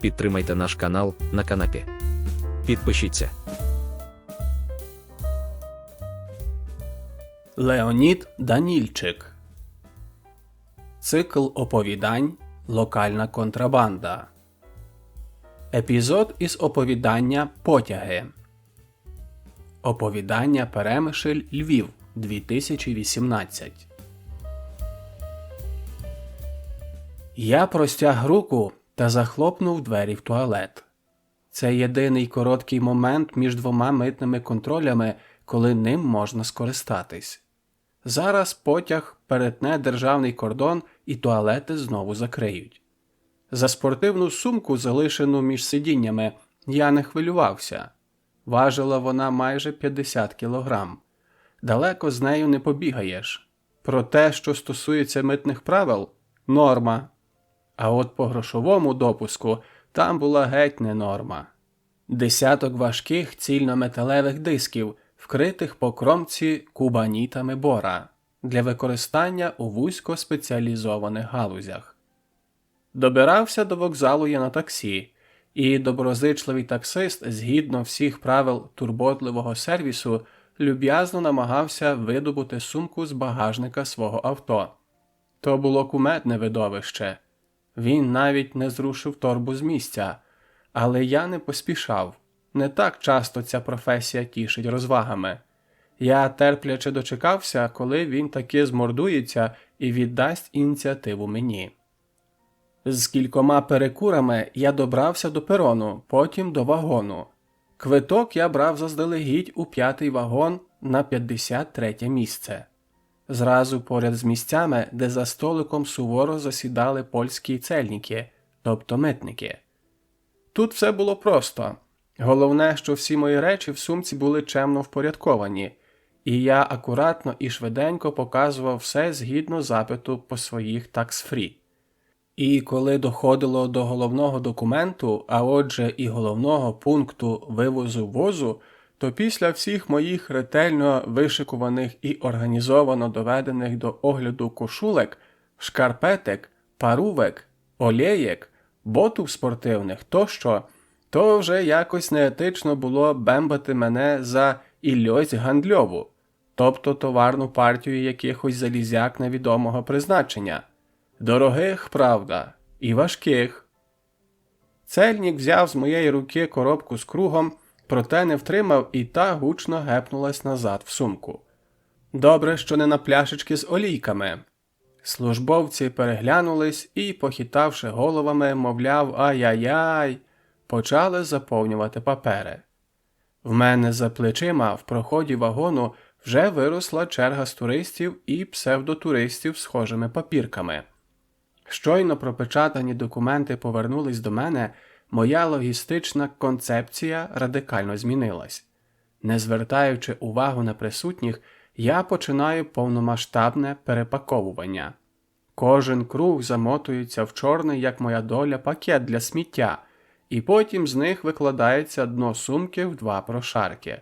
Підтримайте наш канал на канапі. Підпишіться. Леонід Данільчик Цикл оповідань Локальна контрабанда. Епізод із оповідання Потяги. Оповідання Перемишль Львів 2018. Я простяг руку та захлопнув двері в туалет. Це єдиний короткий момент між двома митними контролями, коли ним можна скористатись. Зараз потяг перетне державний кордон і туалети знову закриють. За спортивну сумку, залишену між сидіннями, я не хвилювався. Важила вона майже 50 кілограм. Далеко з нею не побігаєш. Про те, що стосується митних правил норма. А от по грошовому допуску там була геть не норма. Десяток важких цільнометалевих дисків, вкритих по кромці кубанітами бора для використання у вузькоспеціалізованих галузях. Добирався до вокзалу я на таксі, і доброзичливий таксист, згідно всіх правил турботливого сервісу, люб'язно намагався видобути сумку з багажника свого авто. То було кумедне видовище. Він навіть не зрушив торбу з місця, але я не поспішав. Не так часто ця професія тішить розвагами. Я терпляче дочекався, коли він таки змордується і віддасть ініціативу мені. З кількома перекурами я добрався до перону, потім до вагону. Квиток я брав заздалегідь у п'ятий вагон на 53 місце. Зразу поряд з місцями, де за столиком суворо засідали польські цельники, тобто митники. Тут все було просто. Головне, що всі мої речі в сумці були чемно впорядковані, і я акуратно і швиденько показував все згідно запиту по своїх такс-фрі. І коли доходило до головного документу, а отже і головного пункту вивозу возу, то після всіх моїх ретельно вишикуваних і організовано доведених до огляду кошулек, шкарпетек, парувек, олєєк, ботів спортивних тощо, то вже якось неетично було бембати мене за ільось гандльову, тобто товарну партію якихось залізяк невідомого призначення. Дорогих, правда, і важких. Цельник взяв з моєї руки коробку з кругом, проте не втримав і та гучно гепнулась назад в сумку. Добре, що не на пляшечки з олійками. Службовці переглянулись і, похитавши головами, мовляв ай-яй-яй, почали заповнювати папери. В мене за плечима в проході вагону вже виросла черга з туристів і псевдотуристів схожими папірками. Щойно пропечатані документи повернулись до мене, моя логістична концепція радикально змінилась. Не звертаючи увагу на присутніх, я починаю повномасштабне перепаковування. Кожен круг замотується в чорний, як моя доля, пакет для сміття, і потім з них викладається дно сумки в два прошарки.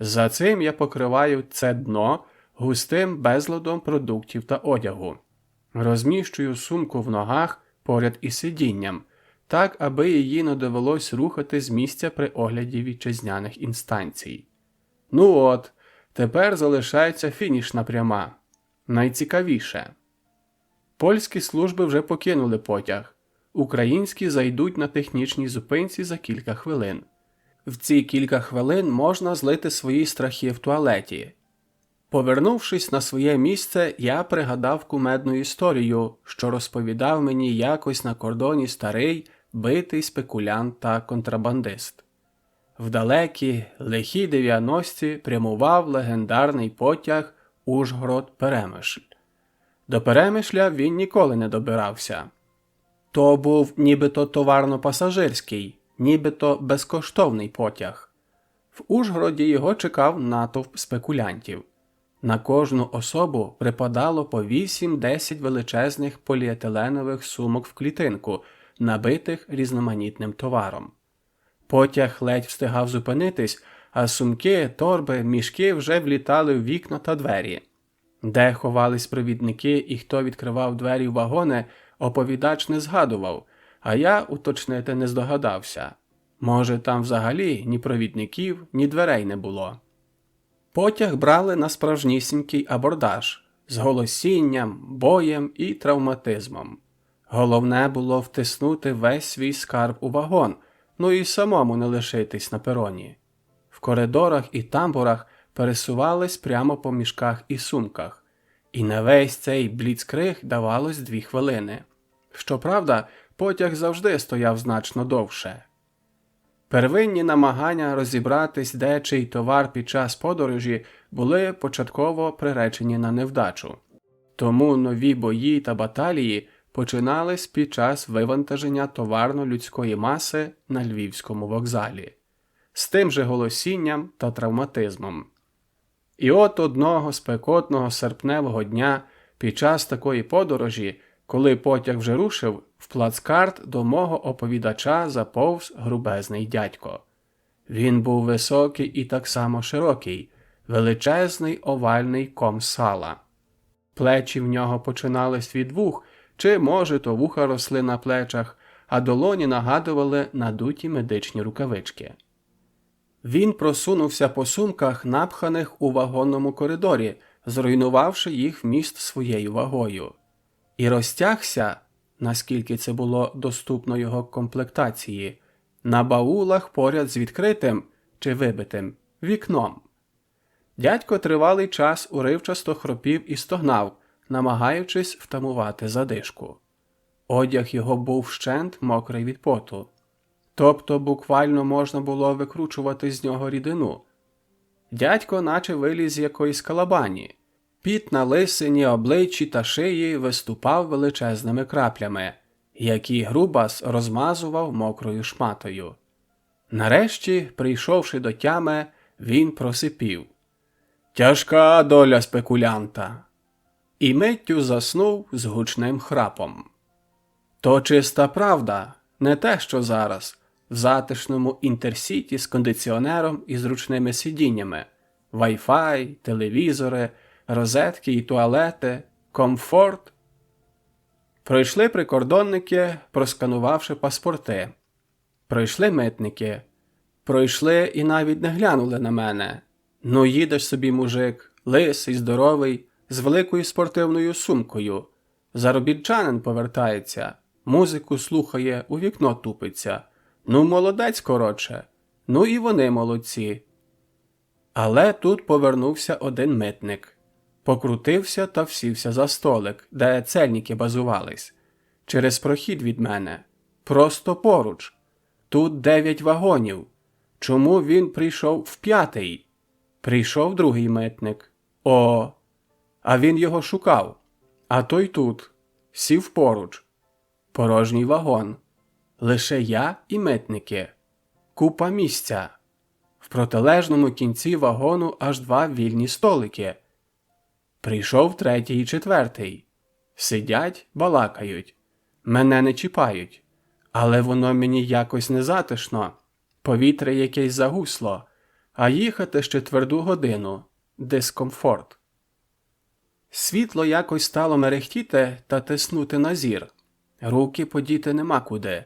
За цим я покриваю це дно густим безладом продуктів та одягу. Розміщую сумку в ногах поряд із сидінням, так, аби її не довелось рухати з місця при огляді вітчизняних інстанцій. Ну от, тепер залишається фінішна пряма. Найцікавіше. Польські служби вже покинули потяг, українські зайдуть на технічній зупинці за кілька хвилин. В ці кілька хвилин можна злити свої страхи в туалеті. Повернувшись на своє місце, я пригадав кумедну історію, що розповідав мені якось на кордоні старий битий спекулянт та контрабандист. В далекі лихі 90-ті прямував легендарний потяг Ужгород Перемишль. До Перемишля він ніколи не добирався. То був нібито товарно-пасажирський, нібито безкоштовний потяг. В Ужгороді його чекав натовп спекулянтів. На кожну особу припадало по 8-10 величезних поліетиленових сумок в клітинку, набитих різноманітним товаром. Потяг ледь встигав зупинитись, а сумки, торби, мішки вже влітали в вікна та двері. Де ховались провідники і хто відкривав двері в вагони, оповідач не згадував, а я уточнити не здогадався. Може, там взагалі ні провідників, ні дверей не було. Потяг брали на справжнісінький абордаж з голосінням, боєм і травматизмом. Головне було втиснути весь свій скарб у вагон, ну і самому не лишитись на пероні. В коридорах і тамбурах пересувались прямо по мішках і сумках, і на весь цей бліцкриг давалось дві хвилини. Щоправда, потяг завжди стояв значно довше. Первинні намагання розібратись, де чий товар під час подорожі були початково приречені на невдачу. Тому нові бої та баталії починались під час вивантаження товарно-людської маси на львівському вокзалі з тим же голосінням та травматизмом. І от одного спекотного серпневого дня під час такої подорожі, коли потяг вже рушив, в плацкарт до мого оповідача заповз грубезний дядько. Він був високий і так само широкий, величезний овальний ком сала. Плечі в нього починались від вух, чи, може, то вуха росли на плечах, а долоні нагадували надуті медичні рукавички. Він просунувся по сумках, напханих у вагонному коридорі, зруйнувавши їх вміст своєю вагою, і розтягся, наскільки це було доступно його комплектації, на баулах поряд з відкритим чи вибитим вікном. Дядько тривалий час уривчасто хропів і стогнав, намагаючись втамувати задишку. Одяг його був вщент мокрий від поту. Тобто буквально можна було викручувати з нього рідину. Дядько наче виліз з якоїсь калабані. Піт на лисині, обличчі та шиї виступав величезними краплями, які Грубас розмазував мокрою шматою. Нарешті, прийшовши до тями, він просипів Тяжка доля спекулянта. І миттю заснув з гучним храпом. То чиста правда, не те, що зараз, в затишному інтерсіті з кондиціонером і зручними сидіннями, вайфай, телевізори, розетки і туалети, комфорт. Пройшли прикордонники, просканувавши паспорти. Пройшли митники. Пройшли і навіть не глянули на мене. Ну, їдеш собі, мужик, лисий, здоровий, з великою спортивною сумкою. Заробітчанин повертається, музику слухає, у вікно тупиться. Ну, молодець, коротше. Ну і вони молодці. Але тут повернувся один митник. Покрутився та всівся за столик, де цельники базувались. Через прохід від мене. Просто поруч. Тут дев'ять вагонів. Чому він прийшов в п'ятий? Прийшов другий митник. О, а він його шукав. А той тут сів поруч. Порожній вагон. Лише я і митники. Купа місця. В протилежному кінці вагону аж два вільні столики. Прийшов третій і четвертий. Сидять, балакають. Мене не чіпають. Але воно мені якось незатишно. Повітря якесь загусло, а їхати ще тверду годину дискомфорт. Світло якось стало мерехтіти та тиснути на зір. Руки подіти нема куди.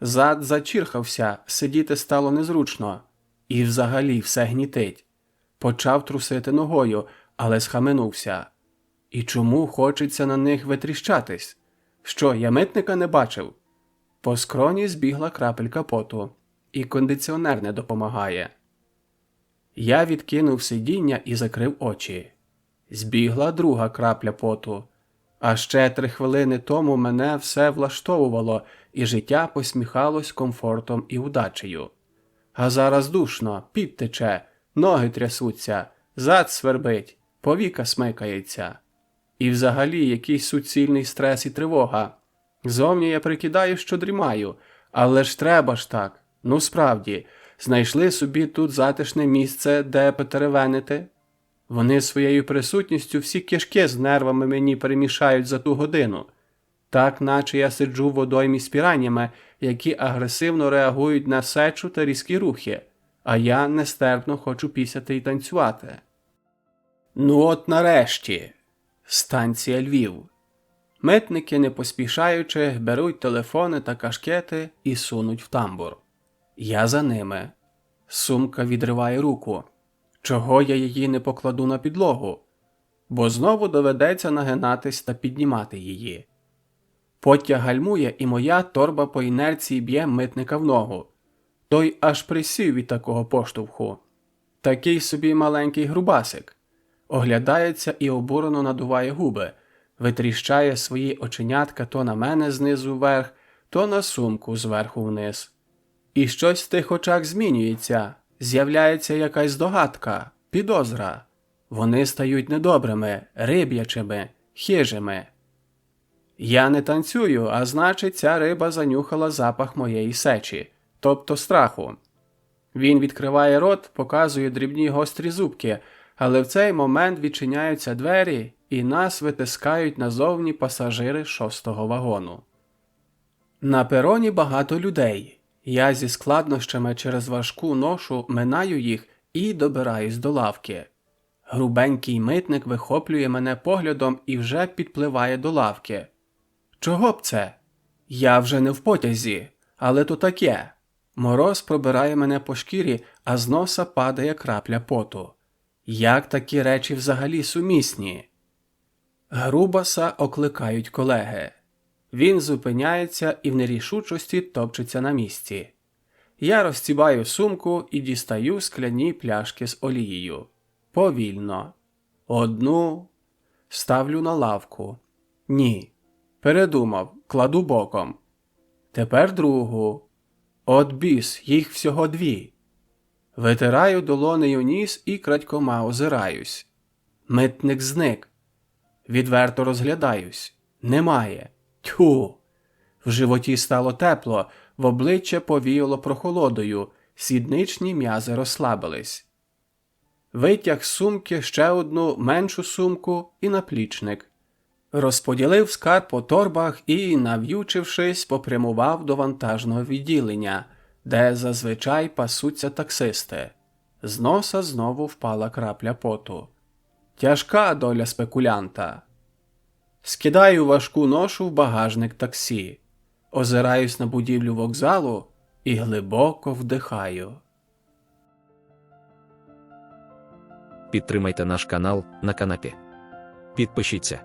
Зад зачірхався, сидіти стало незручно, і взагалі все гнітить. Почав трусити ногою, але схаменувся. І чому хочеться на них витріщатись? Що, я митника не бачив? По скроні збігла крапелька поту, і кондиціонер не допомагає. Я відкинув сидіння і закрив очі. Збігла друга крапля поту. А ще три хвилини тому мене все влаштовувало, і життя посміхалось комфортом і удачею. А зараз душно, під тече, ноги трясуться, зад свербить, повіка смикається. І взагалі якийсь суцільний стрес і тривога. Зовні я прикидаю, що дрімаю, але ж треба ж так. Ну справді, знайшли собі тут затишне місце, де потеревенити. Вони своєю присутністю всі кишки з нервами мені перемішають за ту годину, так наче я сиджу в водоймі з піраннями, які агресивно реагують на сечу та різкі рухи, а я нестерпно хочу пісяти і танцювати. Ну от нарешті, станція Львів. Митники, не поспішаючи, беруть телефони та кашкети і сунуть в тамбур. Я за ними. Сумка відриває руку. Чого я її не покладу на підлогу? Бо знову доведеться нагинатись та піднімати її. Потяг гальмує, і моя торба по інерції б'є митника в ногу. Той аж присів від такого поштовху. Такий собі маленький грубасик. Оглядається і обурено надуває губи, витріщає свої оченятка то на мене знизу вверх, то на сумку зверху вниз. І щось в тих очах змінюється, з'являється якась здогадка, підозра. Вони стають недобрими, риб'ячими, хижими. Я не танцюю, а значить, ця риба занюхала запах моєї сечі, тобто страху. Він відкриває рот, показує дрібні гострі зубки, але в цей момент відчиняються двері і нас витискають назовні пасажири шостого вагону. На пероні багато людей. Я зі складнощами через важку ношу минаю їх і добираюсь до лавки. Грубенький митник вихоплює мене поглядом і вже підпливає до лавки. Чого б це? Я вже не в потязі, але то таке. Мороз пробирає мене по шкірі, а з носа падає крапля поту. Як такі речі взагалі сумісні? Грубаса окликають колеги. Він зупиняється і в нерішучості топчеться на місці. Я розцібаю сумку і дістаю скляні пляшки з олією. Повільно. Одну ставлю на лавку. Ні. Передумав, кладу боком. Тепер другу. От біс, їх всього дві. Витираю долонею ніс і крадькома озираюсь. Митник зник. Відверто розглядаюсь. Немає. Тьху. В животі стало тепло, в обличчя повіяло прохолодою, сідничні м'язи розслабились. Витяг з сумки ще одну меншу сумку і наплічник. Розподілив скарб по торбах і, нав'ючившись, попрямував до вантажного відділення, де зазвичай пасуться таксисти. З носа знову впала крапля поту. Тяжка доля спекулянта. Скидаю важку ношу в багажник таксі, озираюсь на будівлю вокзалу і глибоко вдихаю. Підтримайте наш канал на канапі. Підпишіться.